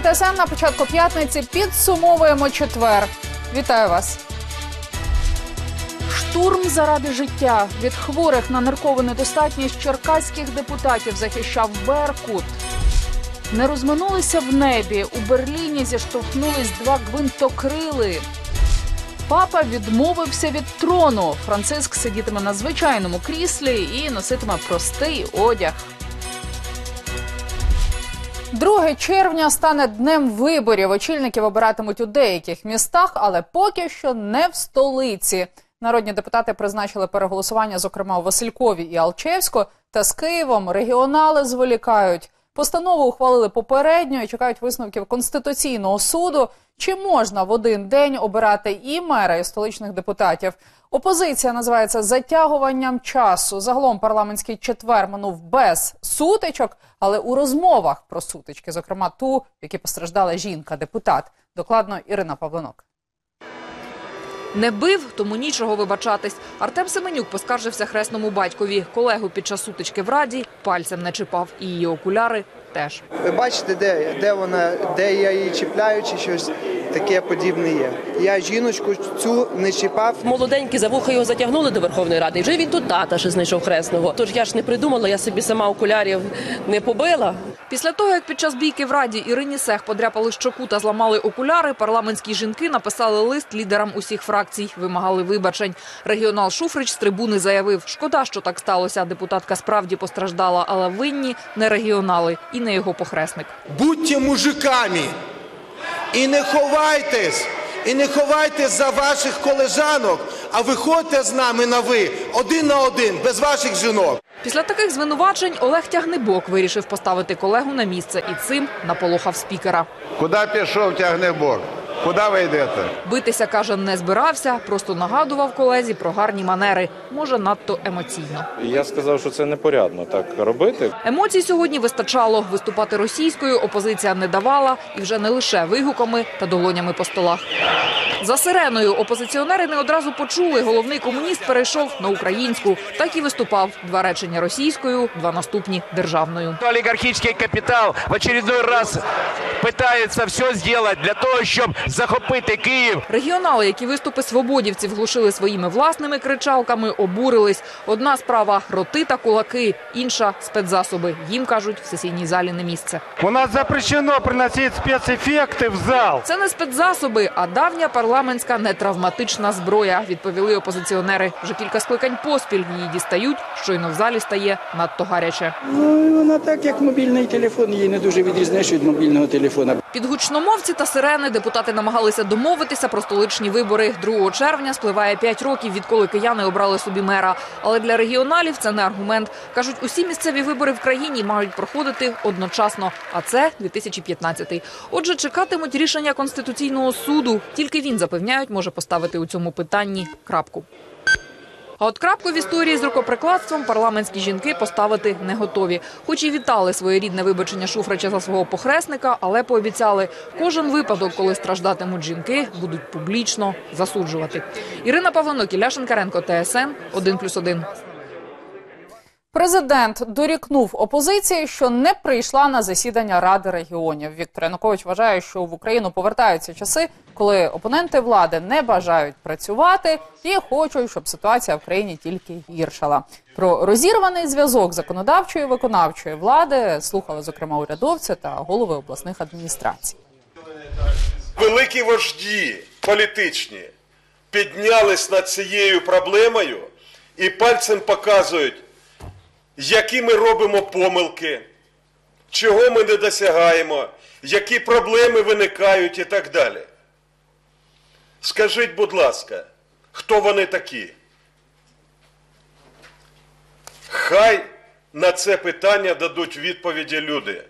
ефірі ТСН на початку п'ятниці підсумовуємо четвер. Вітаю вас. Штурм заради життя від хворих на ниркову недостатність черкаських депутатів захищав Беркут. Не розминулися в небі. У Берліні зіштовхнулись два гвинтокрили. Папа відмовився від трону. Франциск сидітиме на звичайному кріслі і носитиме простий одяг. 2 червня стане днем виборів. Очільників обиратимуть у деяких містах, але поки що не в столиці. Народні депутати призначили переголосування, зокрема у Василькові і Алчевську. Та з Києвом регіонали зволікають. Постанову ухвалили попередньо і чекають висновків конституційного суду. Чи можна в один день обирати і мера, і столичних депутатів? Опозиція називається затягуванням часу. Загалом парламентський четвер минув без сутичок, але у розмовах про сутички, зокрема ту, в якій постраждала жінка-депутат. Докладно Ірина Павленок. Не бив, тому нічого вибачатись. Артем Семенюк поскаржився хресному батькові. Колегу під час сутички в раді пальцем не чіпав. І її окуляри теж. Ви бачите, де, де вона, де я її чіпляю, чи щось таке подібне є. Я жіночку цю не чіпав. Молоденький за вуха його затягнули до Верховної Ради. І вже він тут тата ще знайшов хресного. Тож я ж не придумала, я собі сама окулярів не побила. Після того, як під час бійки в раді Ірині Сех подряпали щоку та зламали окуляри, парламентські жінки написали лист лідерам усіх фракцій, вимагали вибачень. Регіонал Шуфрич з трибуни заявив, шкода, що так сталося. Депутатка справді постраждала, але винні не регіонали і не його похресник. Будьте мужиками і не ховайтесь, і не ховайтесь за ваших колежанок, а виходьте з нами на ви один на один, без ваших жінок. Після таких звинувачень Олег Тягнебок вирішив поставити колегу на місце і цим наполохав спікера. Куди пішов тягнебок? Куди ви йдете? Битися каже, не збирався, просто нагадував колезі про гарні манери, може надто емоційно. Я сказав, що це непорядно так робити. Емоцій сьогодні вистачало. Виступати російською опозиція не давала, і вже не лише вигуками та долонями по столах. За сиреною опозиціонери не одразу почули. Головний комуніст перейшов на українську. Так і виступав два речення російською, два наступні державною. Олигархический капитал в очередной раз пытается все сделать для того, щоб захопити Київ. Регіонали, які виступи свободівців глушили своїми власними кричалками, обурились. Одна справа роти та кулаки, інша спецзасоби. Їм кажуть, в сесійній залі не місце. У нас запрещено приносити спецефекти в зал. Це не спецзасоби, а давня парламентська нетравматична зброя. Відповіли опозиціонери. Вже кілька скликань поспіль її дістають. Щойно в залі стає надто гаряче. Ну, вона так, як мобільний телефон, її не дуже відрізняєш від мобільного телефона. Під гучномовці та сирени депутати намагалися домовитися про столичні вибори. 2 червня спливає 5 років, відколи кияни обрали собі мера. Але для регіоналів це не аргумент. кажуть, усі місцеві вибори в країні мають проходити одночасно. А це 2015-й. Отже, чекатимуть рішення конституційного суду. Тільки він запевняють, може поставити у цьому питанні крапку. А от крапку в історії з рукоприкладством парламентські жінки поставити не готові. Хоч і вітали своєрідне вибачення Шуфрича за свого похресника, але пообіцяли, кожен випадок, коли страждатимуть жінки, будуть публічно засуджувати. Ірина Павленок, Ілля Шенкаренко, ТСН 1+,1. Президент дорікнув опозиції, що не прийшла на засідання Ради регіонів. Віктор Янукович вважає, що в Україну повертаються часи, коли опоненти влади не бажають працювати і хочуть, щоб ситуація в країні тільки гіршала. Про розірваний зв'язок законодавчої і виконавчої влади слухали зокрема урядовці та голови обласних адміністрацій. Великі вожді політичні піднялись над цією проблемою і пальцем показують, які ми робимо помилки, чого ми не досягаємо, які проблеми виникають і так далі. Скажіть, будь ласка, хто вони такі? Хай на це питання дадуть відповіді люди.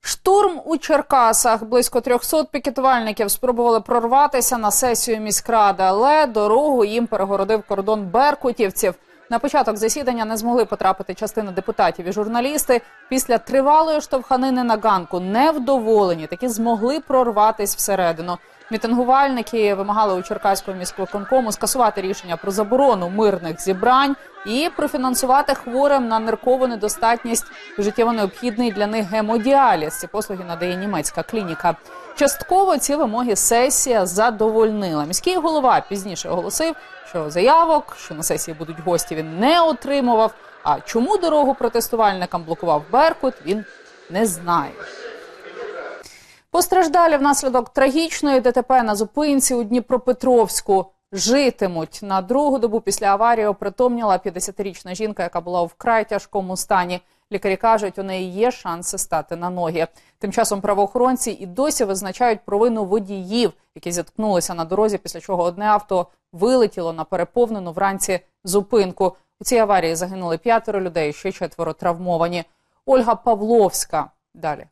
Штурм у Черкасах. Близько 300 пікетувальників спробували прорватися на сесію міськради, але дорогу їм перегородив кордон беркутівців. На початок засідання не змогли потрапити частина депутатів і журналісти. Після тривалої штовханини на ганку невдоволені таки змогли прорватись всередину. Мітингувальники вимагали у Черкаського міськвиконкому скасувати рішення про заборону мирних зібрань і профінансувати хворим на ниркову недостатність життєво необхідний для них гемодіаліз. Ці послуги надає німецька клініка. Частково ці вимоги сесія задовольнила. Міський голова пізніше оголосив, що заявок, що на сесії будуть гості, він не отримував. А чому дорогу протестувальникам блокував Беркут, він не знає. Постраждалі внаслідок трагічної ДТП на зупинці у Дніпропетровську житимуть. На другу добу після аварії опритомніла 50-річна жінка, яка була у вкрай тяжкому стані. Лікарі кажуть, у неї є шанси стати на ноги. Тим часом правоохоронці і досі визначають провину водіїв, які зіткнулися на дорозі, після чого одне авто вилетіло на переповнену вранці зупинку. У цій аварії загинули п'ятеро людей, ще четверо травмовані. Ольга Павловська далі.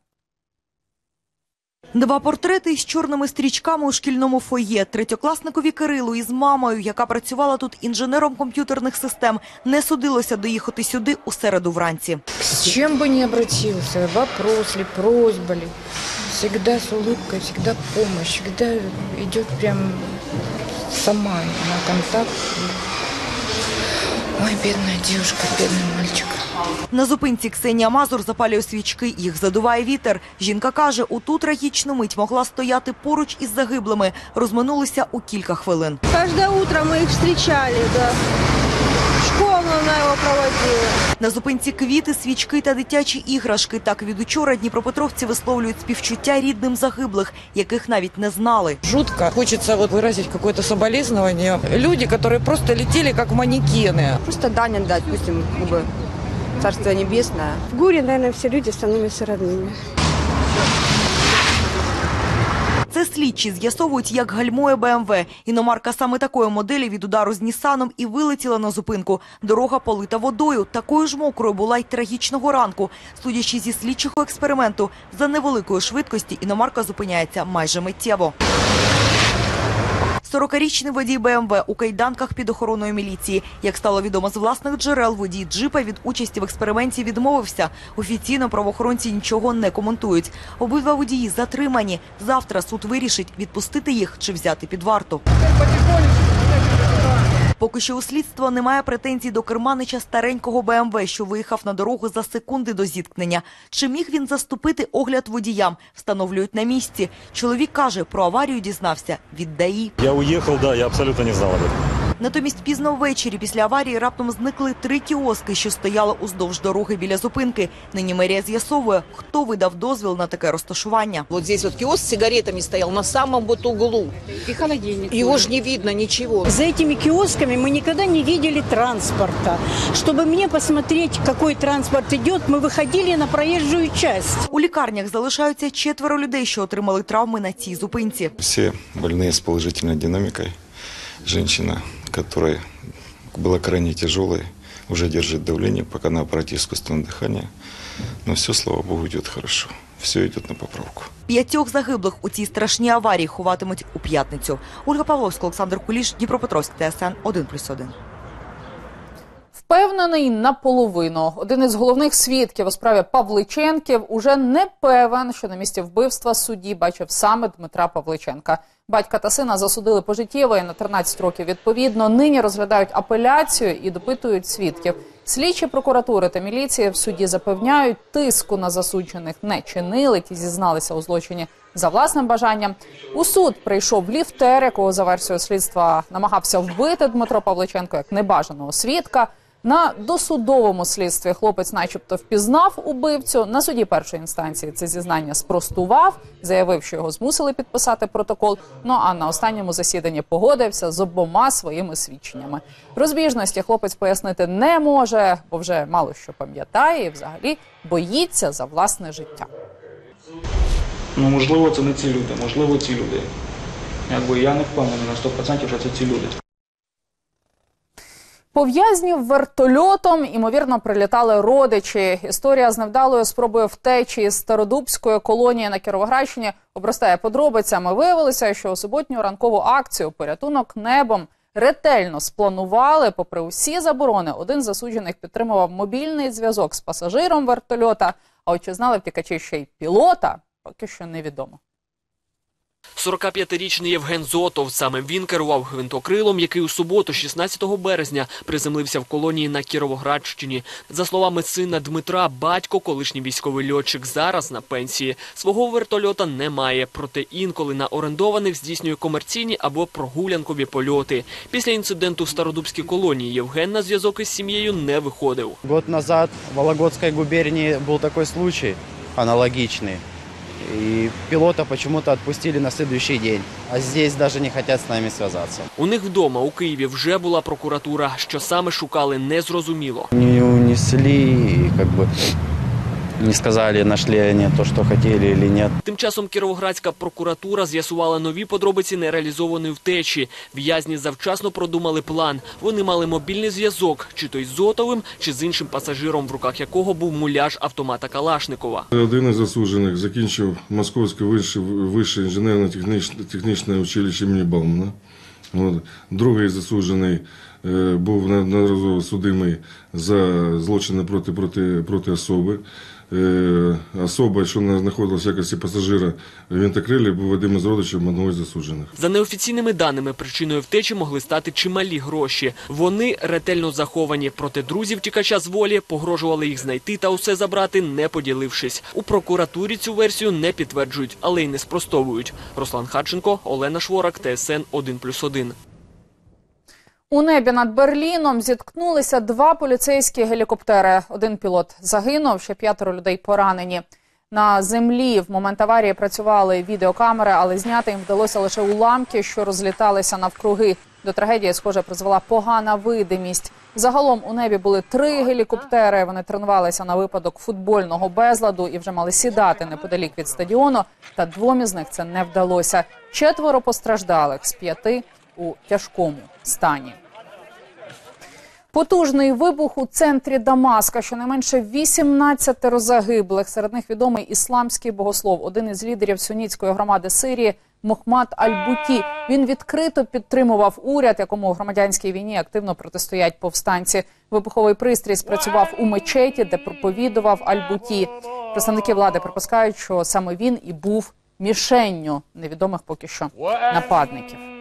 Два портрети з чорними стрічками у шкільному фоє. Третьокласникові Кирилу із мамою, яка працювала тут інженером комп'ютерних систем, не судилося доїхати сюди у середу вранці. С чем бы ни обратился, вопрос ли, просьба ли, всегда с улыбкой, всегда помощь, всегда идет прям сама на контакт. Ой, бідна дівчинка, бідний мальчик. На зупинці Ксенія Мазур запалює свічки, їх задуває вітер. Жінка каже, у ту трагічну мить могла стояти поруч із загиблими. Розминулися у кілька хвилин. Кожне утро ми їх встречали, да В школу она его проводила. На зупинці квіти, свічки та дитячі іграшки. Так від учора дніпропетровці висловлюють співчуття рідним загиблих, яких навіть не знали. Жутко. Хочется вот выразить какое-то соболезнование. Люди, которые просто летели как манекены. Просто дань отдать, пусть им как бы, Царство Небесное. В горе, наверное, все люди становятся родными. Це слідчі з'ясовують, як гальмує БМВ. Іномарка саме такої моделі від удару з Нісаном і вилетіла на зупинку. Дорога полита водою. Такою ж мокрою була й трагічного ранку. Судячи зі слідчого експерименту, за невеликої швидкості іномарка зупиняється майже миттєво. 40-річний водій БМВ у кайданках під охороною міліції. Як стало відомо з власних джерел, водій джипа від участі в експерименті відмовився. Офіційно правоохоронці нічого не коментують. Обидва водії затримані. Завтра суд вирішить, відпустити їх чи взяти під варту. Поки що у слідства немає претензій до керманича старенького БМВ, що виїхав на дорогу за секунди до зіткнення. Чи міг він заступити огляд водіям? Встановлюють на місці. Чоловік каже, про аварію дізнався від ДАІ. Я уїхав, да, я абсолютно не знав. Натомість пізно ввечері після аварії раптом зникли три кіоски, що стояли уздовж дороги біля зупинки. Нині мерія з'ясовує, хто видав дозвіл на таке розташування. Вот здесь вот киоск с сигаретами стоял на самом вот углу. И холодильник. Его тоже. ж не видно ничего. За этими киосками мы никогда не видели транспорта. Чтобы мне посмотреть, какой транспорт идет, мы выходили на проезжую часть. У лікарнях залишаються четверо людей, що отримали травми на цій зупинці. Все больные с положительной динамикой. Женщина, которая была крайне тяжелой, уже держит давление, пока на аппарате искусственного дыхания. Но все, слава богу, идет хорошо. Все идет на поправку. П'ятьох загиблих у цій страшній аварії ховатимуть у п'ятницю. Ольга Павловська, Олександр Куліш, Дніпропетровськ, ТСН 1+,1. Впевнений наполовину. Один із головних свідків у справі Павличенків уже не певен, що на місці вбивства судді бачив саме Дмитра Павличенка. Батька та сина засудили пожиттєво і на 13 років відповідно. Нині розглядають апеляцію і допитують свідків. Слідчі прокуратури та міліції в суді запевняють, тиску на засуджених не чинили. Ті зізналися у злочині за власним бажанням. У суд прийшов ліфтер, якого за версією слідства намагався вбити Дмитро Павличенко як небажаного свідка. На досудовому слідстві хлопець, начебто, впізнав убивцю. На суді першої інстанції це зізнання спростував, заявив, що його змусили підписати протокол. Ну а на останньому засіданні погодився з обома своїми свідченнями. Розбіжності хлопець пояснити не може, бо вже мало що пам'ятає, і взагалі боїться за власне життя. Ну, можливо, це не ці люди, можливо, ці люди. Якби я не впевнений на 100%, що це ці люди. Пов'язнів вертольотом, ймовірно, прилітали родичі. Історія з невдалою спробою втечі з Стародубської колонії на Кіровоградщині обростає подробицями. Виявилося, що у суботню ранкову акцію порятунок небом ретельно спланували. Попри усі заборони, один з засуджених підтримував мобільний зв'язок з пасажиром вертольота. А от чи знали втікачі ще й пілота, поки що невідомо. 45-річний Євген Зотов. Саме він керував гвинтокрилом, який у суботу, 16 березня, приземлився в колонії на Кіровоградщині. За словами сина Дмитра, батько, колишній військовий льотчик, зараз на пенсії. Свого вертольота немає, проте інколи на орендованих здійснює комерційні або прогулянкові польоти. Після інциденту в Стародубській колонії Євген на зв'язок із сім'єю не виходив. Год назад в Вологодской губернии был такой случай аналогичный. И пилота почему-то отпустили на следующий день. А здесь даже не хотят с нами связаться. У них вдома у Києві вже була прокуратура. Що саме шукали, незрозуміло. Не унесли, как бы не сказали, нашли они то, что хотели или нет. Тим часом Кіровоградська прокуратура з'ясувала нові подробиці нереалізованої втечі. В'язні завчасно продумали план. Вони мали мобільний зв'язок, чи то із Зотовим, чи з іншим пасажиром, в руках якого був муляж автомата Калашникова. Один із засуджених закінчив Московське вище, вище інженерно-технічне училище імені Баумана. Другий засуджений е, був неодноразово судимий за злочини проти, проти, проти особи. Е, Особа, що знаходилася в якості пасажира в вінтокрилі, був одним із родичів одного із засуджених. За неофіційними даними, причиною втечі могли стати чималі гроші. Вони ретельно заховані. Проте друзів тікача з волі погрожували їх знайти та усе забрати, не поділившись. У прокуратурі цю версію не підтверджують, але й не спростовують. Руслан Хадченко, Олена Шворак, ТСН 1+,1. У небі над Берліном зіткнулися два поліцейські гелікоптери. Один пілот загинув, ще п'ятеро людей поранені. На землі в момент аварії працювали відеокамери, але зняти їм вдалося лише уламки, що розліталися навкруги. До трагедії, схоже, призвела погана видимість. Загалом у небі були три гелікоптери. Вони тренувалися на випадок футбольного безладу і вже мали сідати неподалік від стадіону. Та двом із них це не вдалося. Четверо постраждалих з п'яти у тяжкому стані. Потужний вибух у центрі Дамаска. Щонайменше 18 загиблих. Серед них відомий ісламський богослов, один із лідерів сунітської громади Сирії Мохмад Аль-Буті. Він відкрито підтримував уряд, якому у громадянській війні активно протистоять повстанці. Вибуховий пристрій спрацював у мечеті, де проповідував Аль-Буті. Представники влади припускають, що саме він і був мішенню невідомих поки що нападників.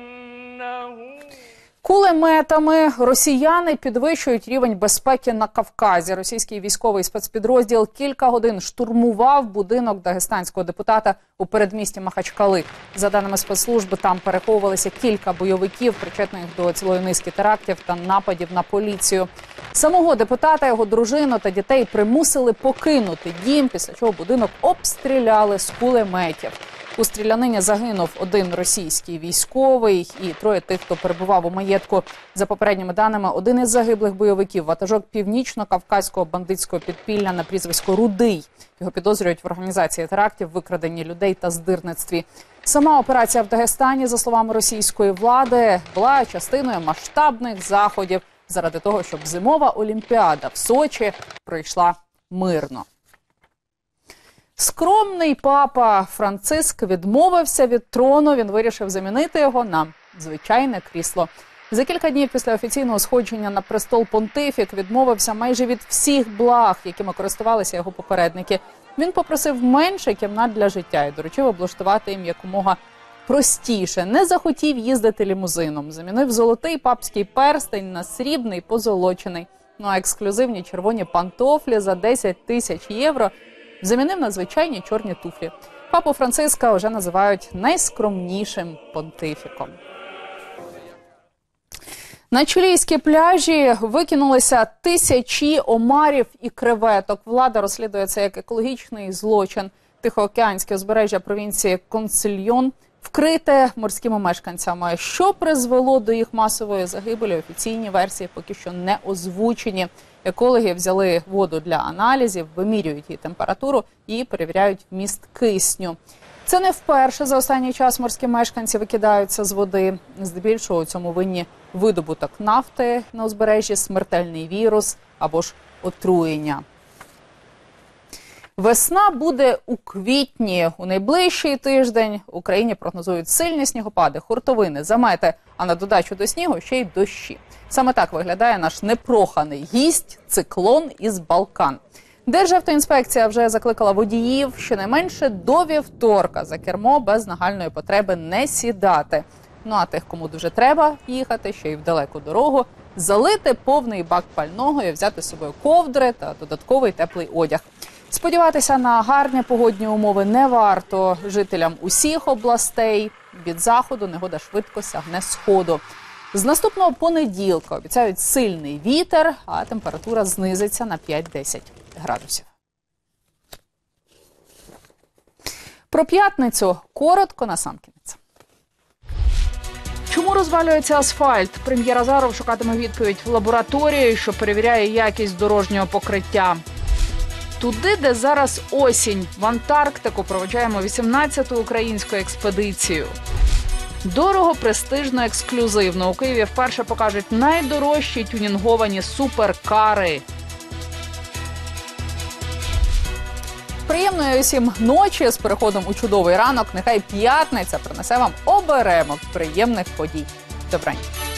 Кулеметами росіяни підвищують рівень безпеки на Кавказі. Російський військовий спецпідрозділ кілька годин штурмував будинок дагестанського депутата у передмісті Махачкали. За даними спецслужби, там переховувалися кілька бойовиків, причетних до цілої низки терактів та нападів на поліцію. Самого депутата, його дружину та дітей примусили покинути дім, після чого будинок обстріляли з кулеметів. У стрілянині загинув один російський військовий і троє тих, хто перебував у маєтку. За попередніми даними, один із загиблих бойовиків ватажок північно-кавказького бандитського підпілля на прізвисько Рудий. Його підозрюють в організації терактів, викраденні людей та здирництві. Сама операція в Дагестані, за словами російської влади, була частиною масштабних заходів заради того, щоб зимова олімпіада в Сочі пройшла мирно. Скромний папа Франциск відмовився від трону. Він вирішив замінити його на звичайне крісло. За кілька днів після офіційного сходження на престол понтифік відмовився майже від всіх благ, якими користувалися його попередники. Він попросив менше кімнат для життя і доручив облаштувати їм якомога простіше. Не захотів їздити лімузином. Замінив золотий папський перстень на срібний позолочений. Ну а ексклюзивні червоні пантофлі за 10 тисяч євро замінив на звичайні чорні туфлі. Папу Франциска вже називають найскромнішим понтифіком. На чилійські пляжі викинулися тисячі омарів і креветок. Влада розслідує це як екологічний злочин. Тихоокеанське узбережжя провінції Консильйон вкрите морськими мешканцями. Що призвело до їх масової загибелі? Офіційні версії поки що не озвучені. Екологи взяли воду для аналізів, вимірюють її температуру і перевіряють вміст кисню. Це не вперше за останній час морські мешканці викидаються з води. Здебільшого у цьому винні видобуток нафти на узбережжі, смертельний вірус або ж отруєння. Весна буде у квітні. У найближчий тиждень Україні прогнозують сильні снігопади, хуртовини, замети, а на додачу до снігу ще й дощі. Саме так виглядає наш непроханий гість циклон із Балкан. Державтоінспекція вже закликала водіїв щонайменше до вівторка за кермо без нагальної потреби не сідати. Ну а тих, кому дуже треба їхати, ще й в далеку дорогу, залити повний бак пального і взяти з собою ковдри та додатковий теплий одяг. Сподіватися на гарні погодні умови не варто жителям усіх областей. Від заходу негода швидко сягне сходу. З наступного понеділка обіцяють сильний вітер, а температура знизиться на 5-10 градусів. Про п'ятницю коротко на сам кінець. Чому розвалюється асфальт? Прем'єр Азаров шукатиме відповідь в лабораторії, що перевіряє якість дорожнього покриття. Туди, де зараз осінь, в Антарктику проведжаємо 18-ту українську експедицію. Дорого, престижно, ексклюзивно. У Києві вперше покажуть найдорожчі тюнінговані суперкари. Приємної усім ночі з переходом у чудовий ранок. Нехай п'ятниця принесе вам оберемок приємних подій. Добраніч.